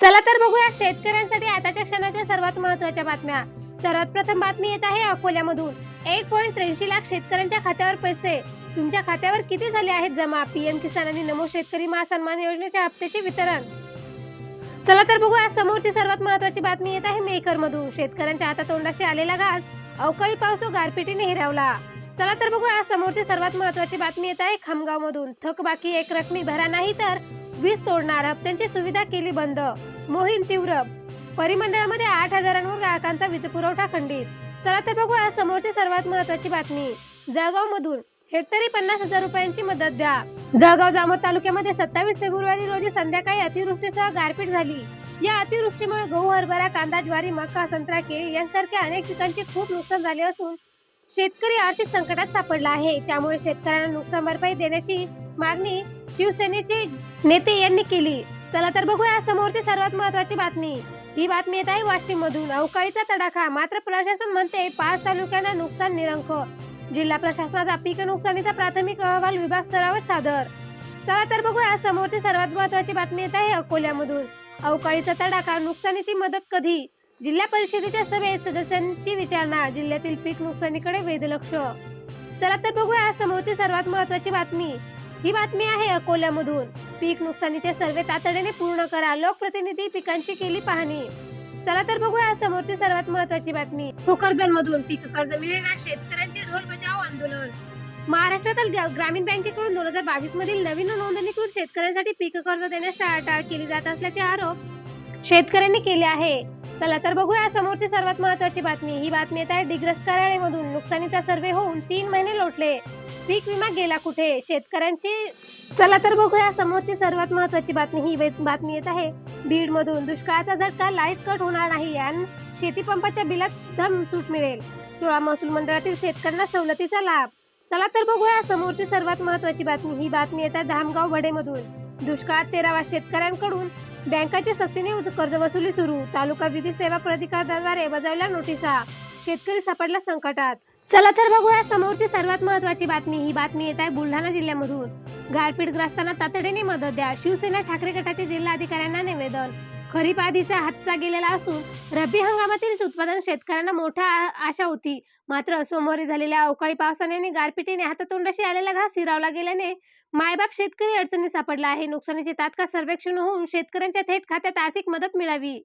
चला तर बघूया शेतकऱ्यांसाठी आताच्या क्षणाच्या सर्वात महत्त्वाच्या बातम्या. सर्वात प्रथम बातमी येत आहे अकोल्यामधून. एक पॉईंट त्र्याऐंशी लाख शेतकऱ्यांच्या खात्यावर पैसे. तुमच्या खात्यावर किती झाले आहेत जमा? पीएम किसान आणि नमो शेतकरी महासन्मान योजनेच्या हप्त्याचे वितरण. चला तर बघूया समोरची सर्वात महत्वाची बातमी येत आहे मेकर मधून शेतकऱ्यांच्या हातातोंडाशी आलेला घास अवकाळी पाऊस व गारपिटीने हिरावला. चला तर बघूया समोरची सर्वात महत्वाची बातमी येत आहे खामगाव मधून थकबाकी एक रकमी भरा नाही तर वीज तोडणार हप्त्यांची सुविधा केली बंद. मोहीम तीव्र. परिमंडळामध्ये आठ हजारांवर ग्राहकांचा वीज पुरवठा खंडित. चला तर बघू आज समोरची सर्वात महत्वाची बातमी. जळगाव मधून हेक्टरी पन्नास हजार रुपयांची मदत द्या. जळगाव जामोद तालुक्यामध्ये सत्तावीस फेब्रुवारी रोजी संध्याकाळी अतिवृष्टीसह गारपीट झाली. या अतिवृष्टीमुळे गहू हरभरा कांदा ज्वारी मका संत्रा केळी यांसारख्या अनेक पिकांचे खूप नुकसान झाले असून शेतकरी आर्थिक संकटात सापडला आहे. त्यामुळे शेतकऱ्यांना नुकसान भरपाई देण्याची मागणी शिवसेनेचे नेते यांनी केली. चला तर बघूया समोरची सर्वात महत्वाची बातमी. ही बातमी येत आहे वाशिम मधून अवकाळीचा तडाखा. मात्र प्रशासन म्हणते पाच तालुक्यांना नुकसान निरंक. जिल्हा प्रशासनाचा पीक नुकसानीचा प्राथमिक अहवाल विभाग स्तरावर सादर. चला तर बघूया समोरची सर्वात महत्वाची बातमी येत आहे अकोल्यामधून. अवकाळीचा तडाखा. नुकसानीची मदत कधी? जिल्हा परिषदेच्या सभेत सदस्यांची विचारणा. जिल्ह्यातील पीक नुकसानीकडे वेधलक्ष. चला तर बघूया समोरची सर्वात महत्वाची बातमी. ही बातमी आहे अकोल्यामधून. पीक नुकसानीचे सर्वे तातडीने पूर्ण करा. लोकप्रतिनिधी पिकांची केली पाहणी. चला तर बघूया समोरची सर्वात महत्वाची बातमी. भोकरदन मधून पीक कर्ज मिळेना शेतकऱ्यांचे ढोल बजाव आंदोलन. महाराष्ट्रातील ग्रा- ग्रामीण बँकेकडून दोन हजार बावीस मधील नवीन नोंदणीकृत शेतकऱ्यांसाठी पीक कर्ज देण्यास टाळाटाळ केली जात असल्याचे आरोप शेतकऱ्यांनी केले आहे. चला तर बघूया समोरची सर्वात महत्वाची बातमी. ही बातमी येत आहे डिग्रस कराळेमधून नुकसानीचा सर्वे होऊन तीन महिने लोटले. पीक विमा गेला कुठे? शेतकऱ्यांची चला तर बघूया समोरची सर्वात महत्वाची बातमी. ही बातमी येत आहे बीड मधून दुष्काळाचा झटका लाइट कट होणार नाही. आणि शेती पंपाच्या बिलात धम सूट मिळेल. सोळा महसूल मंडळातील शेतकऱ्यांना सवलतीचा लाभ. चला तर बघूया समोरची सर्वात महत्वाची बातमी. ही बातमी येत आहे धामगाव वडेमधून. दुष्काळात तेरावा शेतकऱ्यांकडून बँकाची सक्तीने कर्ज वसुली सुरू. तालुका विधी सेवा प्राधिकरणाद्वारे बजावल्या नोटिसा. शेतकरी सापडला संकटात. चला तर बघूया समोरची सर्वात महत्वाची बातमी. ही बातमी येत आहे बुलढाणा जिल्ह्यामधून. गारपीटग्रस्तांना तातडीने मदत द्या. शिवसेना ठाकरे गटाचे जिल्हाधिकाऱ्यांना निवेदन. खरीप आधीचा हातचा गेलेला असून रब्बी हंगामातील उत्पादन शेतकऱ्यांना मोठा आशा होती. मात्र सोमवारी झालेल्या अवकाळी पावसाने आणि गारपिटीने हातातोंडाशी आलेला घास हिरावला गेल्याने मायबाप शेतकरी अडचणी सापडला आहे. नुकसानीचे तात्काळ सर्वेक्षण होऊन शेतकऱ्यांच्या थेट खात्यात आर्थिक मदत मिळावी.